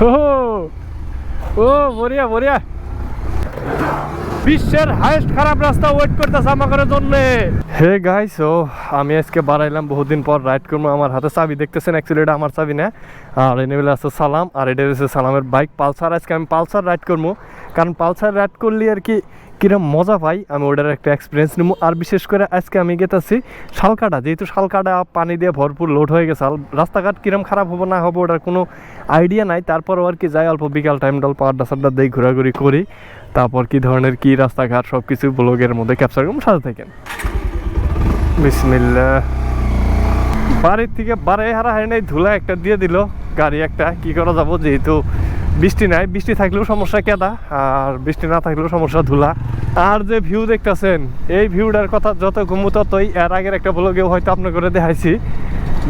ও ও বড়িয়া বড়িয়া বিশ্বের হাইস্ট খারাপ রাস্তা ওয়েট করতেছে আমাদের জন্য। হে গাইস ও, আমি আজকে বাড়াইলাম বহুদিন পর রাইড করব। আমার হাতে চাবি, দেখতেছেন অ্যাকচুয়ালি এটা আমার চাবি না? আর এনেবেলে আছে সালাম, আর এটা হচ্ছে সালামের বাইক পালসার। আজকে আমি পালসার রাইড করব। কারণ পালসার রাইড করলে আর কি কিরম মজা পাই, আমি ওটার একটা এক্সপিরিয়েন্স নেব। আর বিশেষ করে আজকে আমি গেতেছি শালকাটা। যেহেতু শালকাটা পানি দিয়ে ভরপুর লোড হয়ে গেছে রাস্তাঘাট কিরম খারাপ হব না হব ওটার কোনো আইডিয়া নাই। তারপরও আর কি যাই, অল্প বিকাল টাইম ডল পাহাড়টা সাড্ডা দিয়ে ঘোরাঘুরি করি। তারপর কি ধরনের কি রাস্তাঘাট সব কিছু ব্লগের মধ্যে ক্যাপচার করুন সাথে থাকেন। বিসমিল্লা বাড়ির থেকে বারে হারা হয় নাই, ধুলা একটা দিয়ে দিল, গাড়ি একটা, কি করা যাব যেহেতু বৃষ্টি নাই, বৃষ্টি থাকলেও সমস্যা কেদা, আর বৃষ্টি না থাকলেও সমস্যা ধুলা। আর যে ভিউ দেখতেছেন, এই ভিউটার কথা যত ঘুমু ততই, এর আগের একটা ব্লগেও হয়তো আপনার করে দেখাইছি।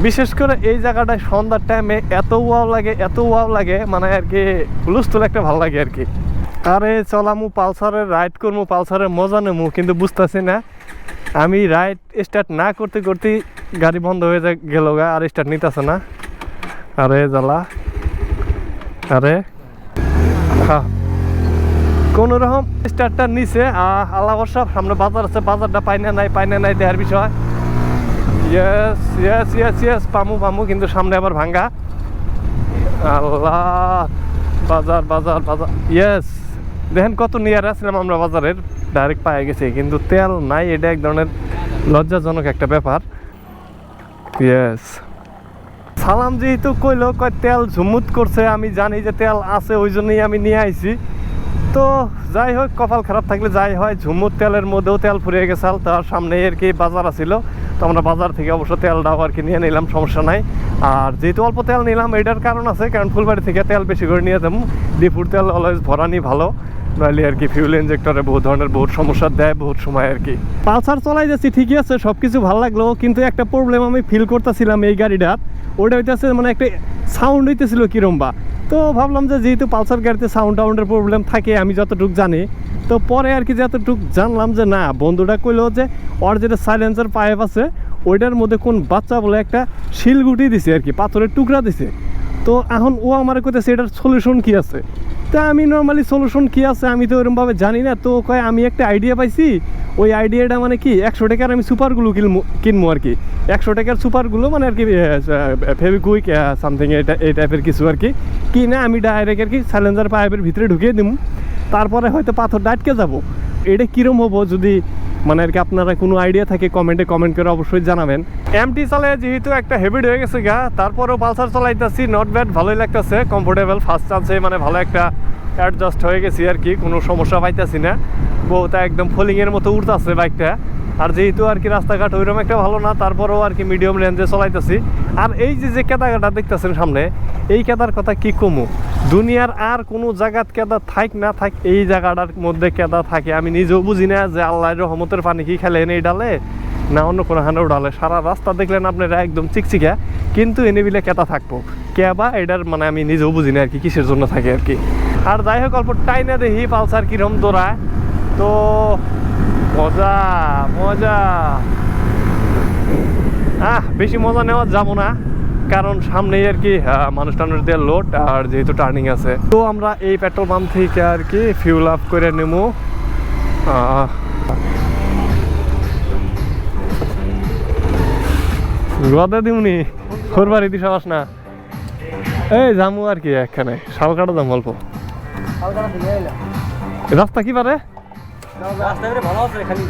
বিশেষ করে এই জায়গাটায় সন্ধ্যার টাইমে এত ওয়াও লাগে, এত ওয়াও লাগে মানে আর কি হুলস্থুল একটা ভালো লাগে আর কি। আরে চলামু পালসারের রাইড করব পালসারের, মজা নেব কিন্তু বুঝতেছি না। আমি রাইড স্টার্ট না করতে করতেই গাড়ি বন্ধ হয়ে গেল গা, আর স্টার্ট নিতেছে না। আরে জ্বালা। আরে। হ্যাঁ কোন রকম স্টার্টটা নিচে আল্লাহ বর্ষা সামনে বাজার আছে, বাজারটা পাই না নাই, পাই না নাই দেওয়ার বিষয়। ইয়েস ইয়েস ইয়েস ইয়েস পামু পামু, কিন্তু সামনে আবার ভাঙ্গা। আল্লাহ। বাজার বাজার বাজার। ইয়েস দেখেন কত নিয়ার আসলাম আমরা বাজারের ডাইরেক্ট পায়ে গেছি, কিন্তু তেল নাই, এটা এক ধরনের লজ্জাজনক একটা ব্যাপার। ইয়েস সালাম যেহেতু কইলো, কয় তেল ঝুমুত করছে, আমি জানি যে তেল আছে, ওই জন্যই আমি নিয়ে আইছি। তো যাই হোক, কপাল খারাপ থাকলে যাই হয় ঝুমুর তেলের মধ্যেও তেল ফুরিয়ে গেছাল তার সামনে আর কি বাজার আছিল। তো আমরা বাজার থেকে অবশ্য তেলটাও আর কি নিয়ে নিলাম, সমস্যা নাই। আর যেহেতু অল্প তেল নিলাম, এটার কারণ আছে, কারণ ফুলবাড়ি থেকে তেল বেশি করে নিয়ে যাব। ডিপুর তেল অলওয়েজ ভরানি ভালো। নইলে আর কি ফিউল ইঞ্জেক্টরে বহুত ধরনের, বহুত সমস্যা দেয় বহুত সময় আর কি। পালসার চলাই যাচ্ছি ঠিকই আছে সব কিছু ভালো লাগল, কিন্তু একটা প্রবলেম আমি ফিল করতেছিলাম এই গাড়িটার। ওটা হইতেছে মানে একটা সাউন্ড হইতেছিল কিরম বা তো ভাবলাম যে যেহেতু পালসার গাড়িতে সাউন্ড টাউন্ডের প্রবলেম থাকে, আমি যতটুকু জানি, তো পরে আর কি যতটুকু জানলাম যে না, বন্ধুটা কইলো যে ওর যেটা সাইলেন্সার পাইপ আছে, ওইটার মধ্যে কোন বাচ্চা বলে একটা শিলগুটি দিছে আর কি, পাথরের টুকরা দিছে। তো এখন ও আমার কইতেছে, এটার সলিউশন কি আছে? তা আমি নর্মালি সলিউশন কী আছে আমি তো এরকমভাবে জানি না। তো কয়, আমি একটা আইডিয়া পাইছি। ওই আইডিয়াটা মানে কি, একশো টাকার আমি সুপারগুলো কিনবো কিনবো আর কি। একশো টাকার সুপারগুলো মানে আর কি ফেভিকুইক সামথিং এটা এই টাইপের কিছু আর কি। কিনে আমি ডাইরেক্ট আর কি সাইলেন্সার পাইপের ভিতরে ঢুকিয়ে দিব তারপরে হয়তো পাথর ডাটকে যাব। এটা কীরম হব যদি মানে আর কি আপনারা কোনো আইডিয়া থাকে কমেন্টে কমেন্ট করে অবশ্যই জানাবেন। এমটি চালায় যেহেতু একটা হেভিড হয়ে গেছে গা, তারপরেও পালসার চালাইতেছি নট ব্যাড ভালোই লাগতেছে কমফোর্টেবল ফার্স্ট চান্সে মানে ভালো একটা অ্যাডজাস্ট হয়ে গেছি আর কি, কোনো সমস্যা পাইতেছি না। বউটা একদম ফলিংয়ের মতো উঠতেছে বাইকটা আর যেহেতু আর কি রাস্তাঘাট ওইরকম একটা ভালো না, তারপরেও আর কি মিডিয়াম রেঞ্জে চলাইতেছি। আর এই যে যে কেদাঘাটা দেখতেছেন সামনে, এই কেদার কথা কি কমু? দুনিয়ার আর কোনো জায়গাত কেদা থাক না থাক এই জায়গাটার মধ্যে কেদা থাকে। আমি নিজেও বুঝি না যে আল্লাহর রহমতের পানি কি খেলে, এনে ডালে, না অন্য কোনো হান্ডাও ডালে সারা রাস্তা দেখলেন আপনারা একদম চিকচিকা, কিন্তু এনে বিলে কেতা থাকব? কেবা এটার মানে আমি নিজেও বুঝি না আর কি, কিসের জন্য থাকে আর কি। আর যাই হোক, অল্প টাইনা দেখি পালসার কিরম দৌড়ায় তো, মজা মজা। আহ, বেশি মজা নেওয়া যাব না। কারণ সামনেই আর কি মানুষ টানুষ দিয়ে লোড আর যেহেতু টার্নিং আছে। তো আমরা এই পেট্রোল পাম্প থেকে আর কি ফিউল আপ করে নেব গদা দিমনি খোরবারি দিস আস না। এই যামু আর কি একখানে শাল কাটা যাম অল্প রাস্তা কি পারে? রাস্তা ভালো আছে খালি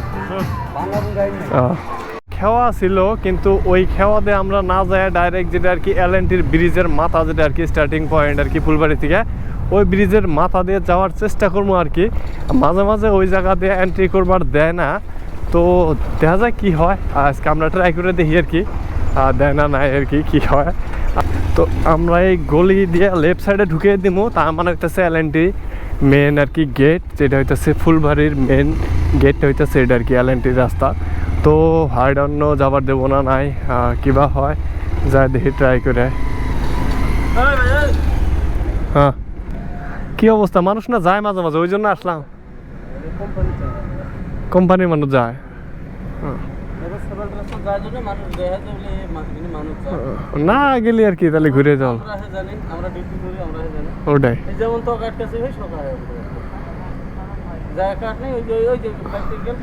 খেওয়া ছিল, কিন্তু ওই খেওয়াতে আমরা না যায় ডাইরেক্ট যেটা আর কি এল ব্রিজের মাথা যেটা আর কি স্টার্টিং পয়েন্ট আর কি ফুলবাড়ি থেকে, ওই ব্রিজের মাথা দিয়ে যাওয়ার চেষ্টা করব আর কি। মাঝে মাঝে ওই জায়গা দিয়ে এন্ট্রি করবার দেয় না। তো দেখা যায় কি হয়। আজকে আমরা ট্রাই করে দেখি আর কি। দেয় না নাই আর কি কি হয়। তো আমরা এই গলি দিয়ে লেফট সাইডে ঢুকিয়ে দিব তার মানে হইতেছে এল মেন আর কি গেট যেটা হইতেছে ফুলবাড়ির মেন গেটটা হইতেছে এটা আর কি এল রাস্তা। তো হাইড অন্য যাবার দেবো না নাই কিবা হয় যা দেখি ট্রাই করে হ্যাঁ কি অবস্থা মানুষ না যায় মাঝে মাঝে ওই জন্য আসলাম কোম্পানি কোম্পানির মানুষ যায়। না গেলি আর কি তাহলে ঘুরে চল ওটাই যেমন তো কাটতেছে ভাই সকালে যা কাট নেই ওই ওই যে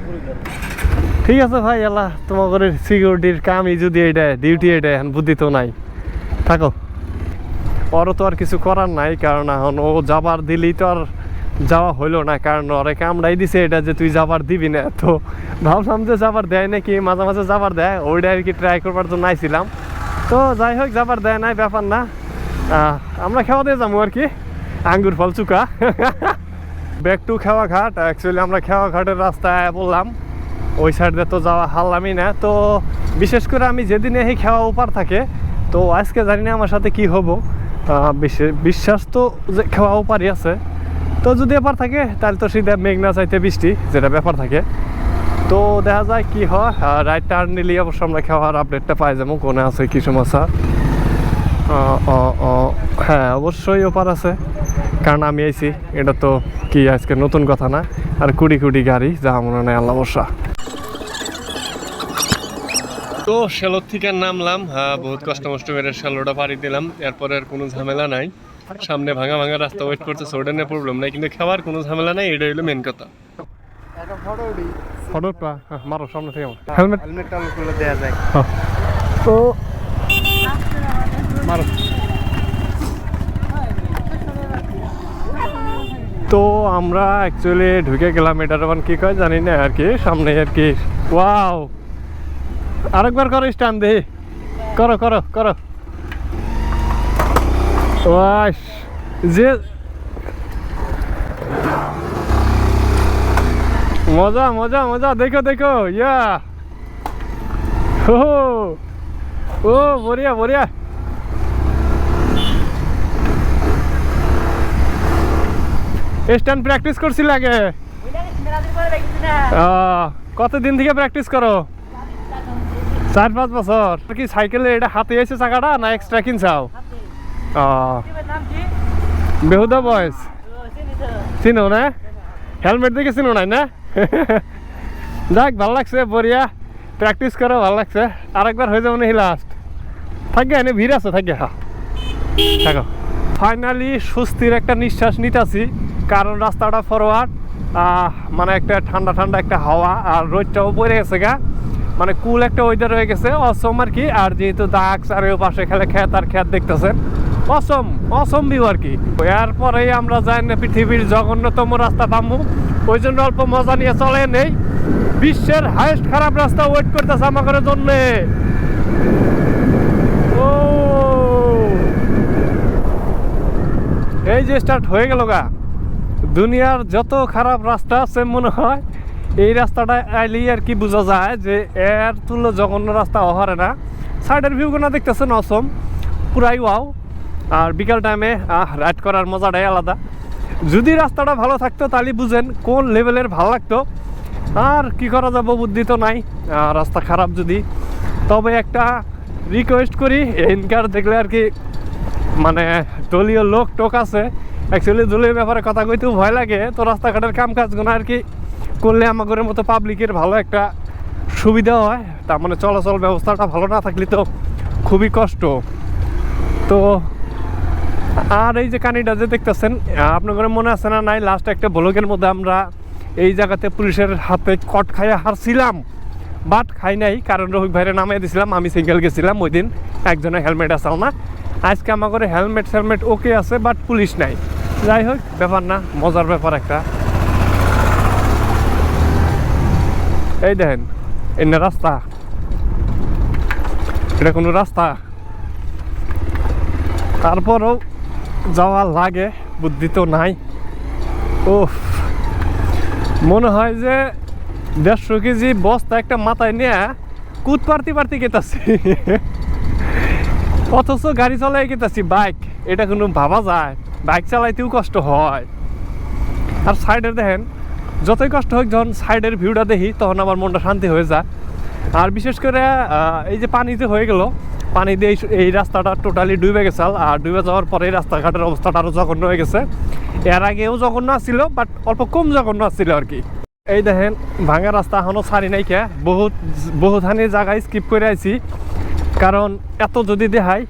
ঘুরে ঠিক আছে ভাই, আল্লাহ তোমাদের সিকিউরিটির কামই যদি এটা ডিউটি এটা, এখন বুদ্ধি তো নাই। থাকো। ওরও তো আর কিছু করার নাই, কারণ এখন ও যাবার দিলেই তো আর যাওয়া হইল না, কারণ ওরে কামড়াই দিছে এটা যে তুই যাবার দিবি না। তো ভাবলাম যে যাবার দেয় নাকি, মাঝে মাঝে যাবার দেয়, ওইটা আর কি ট্রাই করবার জন্য আইছিলাম। তো যাই হোক, যাবার দেয় নাই, ব্যাপার না। আমরা খাওয়া দিয়ে যাব আর কি। আঙ্গুর ফল চুকা। ব্যাক টু খেওয়া ঘাট অ্যাকচুয়ালি আমরা খেওয়া ঘাটের রাস্তায় বললাম। ওই সাইডে তো যাওয়া হারলামই না। তো বিশেষ করে আমি যেদিন এই খেওয়া উপার থাকে, তো আজকে জানি না আমার সাথে কি হব। বিশ্বাস তো যে খেওয়া উপারই আছে। তো যদি ব্যাপার থাকে, তাহলে তো সিধা মেঘনা চাইতে বৃষ্টি, যেটা ব্যাপার থাকে। তো দেখা যায় কি হয় রাইট টার্ন নিলে অবশ্য আমরা খাওয়ার আপডেটটা পাই যাব, কোনে আছে, কি সমস্যা। হ্যাঁ অবশ্যই ওপার আছে। কারণ আমি আইছি, এটা তো কি আজকে নতুন কথা না। আর কুড়ি কুড়ি গাড়ি, যা মনে নেই আল্লাহ বর্ষা তো শ্যালোর থেকে নামলাম হ্যাঁ বহুত কষ্ট মষ্ট করে শ্যালোটা পাড়ি দিলাম। এরপরে আর কোনো ঝামেলা নাই। সামনে ভাঙা ভাঙা রাস্তা ওয়েট করছে নিয়ে প্রবলেম নাই কিন্তু খাওয়ার কোনো ঝামেলা নাই এটা হলো মেন কথা। ফটোটা মারো সামনে থেকে হেলমেট? যায় তো মারো। তো আমরা অ্যাকচুয়ালি ঢুকে গেলাম এটার মানে কি কয় জানি না আর কি সামনে আর কি। ওয়াও আরেকবার করো স্ট্যান্ড দে করো করো করো। ওয়াস যে মজা মজা মজা দেখো দেখো ইয়া। ও ও বঢ়িয়া বঢ়িয়া স্ট্যান্ড প্র্যাকটিস করছিল আগে? আহ, কতদিন থেকে প্র্যাকটিস করো? চার পাঁচ বছর। কি সাইকেলে এটা হাতে এসে চাকাটা না এক্সট্রা কিনছাও বেহুদা বয়স চিনো না? হেলমেট দেখে চিনো নাই না? যাক ভালো লাগছে বঢ়িয়া। প্র্যাকটিস করো ভালো লাগছে। আরেকবার হয়ে যাব নাকি লাস্ট থাকবে এনে ভিড় আছে থাকবে হ্যাঁ থাকো। ফাইনালি স্বস্তির একটা নিঃশ্বাস নিতেছি কারণ রাস্তাটা ফরওয়ার্ড মানে একটা ঠান্ডা ঠান্ডা একটা হাওয়া আর রোদটাও পড়ে গেছে গা। মানে কুল একটা ওয়েদার হয়ে গেছে অসম আর কি। আর যেহেতু দাগ পাশে খেলে খেত আর খেত দেখতেছেন অসম অসম ভিউ আর কি। এরপরেই আমরা যাই না পৃথিবীর জঘন্যতম রাস্তা পামু ওই জন্য অল্প মজা নিয়ে চলে নেই বিশ্বের হাইস্ট খারাপ রাস্তা ওয়েট করতেছে আমাদের জন্যে। ও। এই যে স্টার্ট হয়ে গেল গা। দুনিয়ার যত খারাপ রাস্তা আছে মনে হয় এই রাস্তাটা আইলেই আর কি বোঝা যায় যে এর তুলো জঘন্য রাস্তা হরে না। সাইডের ভিউগুলো দেখতেছেন অসম পুরাই ওয়াও আর বিকাল টাইমে রাইড করার মজাটাই আলাদা। যদি রাস্তাটা ভালো থাকতো, তাহলে বুঝেন কোন লেভেলের ভালো লাগতো। আর কি করা যাব, বুদ্ধি তো নাই। রাস্তা খারাপ যদি। তবে একটা রিকোয়েস্ট করি এনকার দেখলে আর কি মানে দলীয় লোক টোক আছে। অ্যাকচুয়ালি দলীয় ব্যাপারে কথা কইতেও ভয় লাগে। তো রাস্তাঘাটের কাম কাজগুলো আর কি করলে আমাদের মতো পাবলিকের ভালো একটা সুবিধা হয়। তার মানে চলাচল ব্যবস্থাটা ভালো না থাকলে তো খুবই কষ্ট। তো আর এই যে কানিটা যে দেখতেছেন আপনাদের মনে আছে না নাই? লাস্ট একটা ব্লগের মধ্যে আমরা এই জায়গাতে পুলিশের হাতে কট খাইয়ে হারছিলাম বাট খাই নাই। কারণ রফিক ভাইয়ের নামিয়ে দিয়েছিলাম আমি সিঙ্গেল গেছিলাম ওই দিন। একজনের হেলমেট আসাও না। আজকে আমার করে হেলমেট হেলমেট ওকে আছে বাট পুলিশ নাই। যাই হোক, ব্যাপার না, মজার ব্যাপার একটা। এই দেখেন, এনে রাস্তা। এটা কোনো রাস্তা। তারপরও যাওয়া লাগে, বুদ্ধি তো নাই। ও মনে হয় যে দেড়শো কেজি বস্তা একটা মাথায় নিয়ে কুদ পারতি পারতি গেতাছি। অথচ গাড়ি চালাই গেতাছি বাইক। এটা কোনো ভাবা যায়। বাইক চালাইতেও কষ্ট হয়। আর সাইডের দেখেন যতই কষ্ট হোক, যখন সাইডের ভিউটা দেখি, তখন আমার মনটা শান্তি হয়ে যায়। আর বিশেষ করে এই যে পানিতে হয়ে গেল, পানি দিয়ে এই- রাস্তাটা টোটালি ডুবে গেছে আর ডুবে যাওয়ার পরে রাস্তাঘাটের অবস্থাটা আরও জঘন্য হয়ে গেছে। এর আগেও জঘন্য আসছিল বাট অল্প কম জঘন্য আসছিল আর কি। এই দেখেন, ভাঙা রাস্তা এখনও ছাড়ি নাই কে। বহুত হানি জায়গায় স্কিপ করে আইছি। কারণ এত যদি দেখাই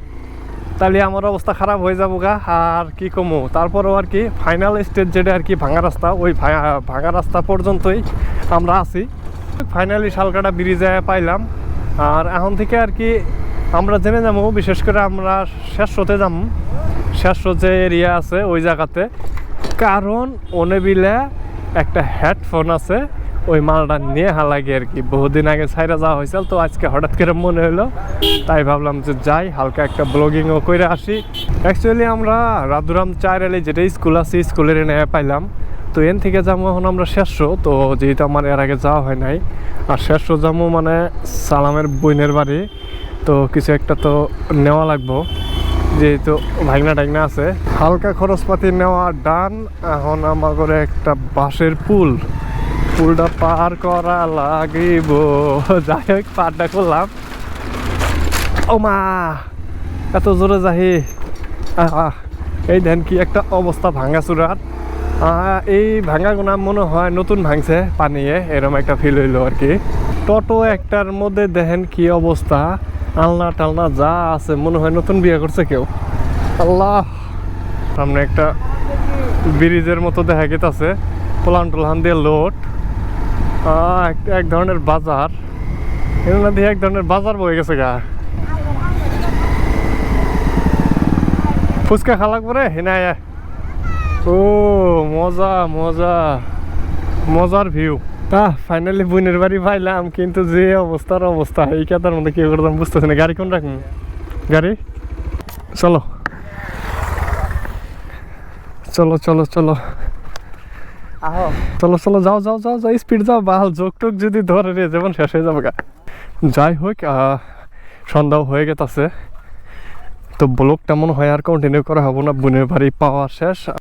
তাহলে আমার অবস্থা খারাপ হয়ে যাব গা, আর কি কমো? তারপরেও আর কি ফাইনাল স্টেজ যেটা আর কি ভাঙা রাস্তা, ওই ভাঙা- রাস্তা পর্যন্তই আমরা আছি। ফাইনালি শালকাটা ব্রিজে পাইলাম, আর এখন থেকে আর কি আমরা জেনে যাব, বিশেষ করে আমরা শেষ হতে যাব। শেষ যে এরিয়া আছে ওই জায়গাতে। কারণ অনেবিলে একটা হেডফোন আছে ওই মালটা নিয়ে হালাগে আর কি। বহুদিন আগে ছাইরা যাওয়া হয়েছিল তো আজকে হঠাৎ করে মনে হলো তাই ভাবলাম যে যাই, হালকা একটা ব্লগিংও করে আসি। অ্যাকচুয়ালি আমরা রাধুরাম চাইরালি যেটা স্কুল আছে, স্কুলের এনে পাইলাম। তো এন থেকে যাব এখন আমরা শেষ তো যেহেতু আমার এর আগে যাওয়া হয় নাই। আর শেষ যাব মানে সালামের বইনের বাড়ি, তো কিছু একটা তো নেওয়া লাগবো। যেহেতু ভাগনা টাইগনা আছে। হালকা খরচপাতি নেওয়া, ডান। এখন আমার করে একটা বাঁশের পুল। পুলটা পার করা লাগিব। যাই হোক পারটা করলাম। ও মা এত জোরে যাহি এই দেন কি একটা অবস্থা ভাঙা আহ, এই ভাঙা গোনা মনে হয় নতুন ভাঙছে পানিয়ে এরম একটা ফিল হইল আর কি। টোটো একটার মধ্যে দেখেন কি অবস্থা। আলনা টালনা যা আছে মনে হয় নতুন বিয়ে করছে কেউ। আল্লাহ সামনে একটা ব্রিজের মতো দেখা গেছে পোলান টোলান দিয়ে আহ, এক- ধরনের বাজার। এর মধ্যে এক ধরনের বাজার বয়ে গেছে গা। ফুচকা খালাক পরে হিনায় ও, মজা মজা। মজার ভিউ। আহ ফাইনালি বোনের বাড়ি পাইলাম, কিন্তু যে অবস্থার অবস্থা, এই কাতার মধ্যে কি করতাম বুঝতেছি না। গাড়ি কোন রাখুন গাড়ি? চলো। চলো চলো চলো। চলো চলো, যাও যাও যাও যাও স্পিড যাও, বাল যোগ টোক যদি ধরে রে যেমন শেষ হয়ে যাবে যাই হোক সন্ধ্যাও হয়ে গেছে তো ব্লগটা মনে হয় আর কন্টিনিউ করা হব না, বোনের বাড়ি পাওয়া শেষ।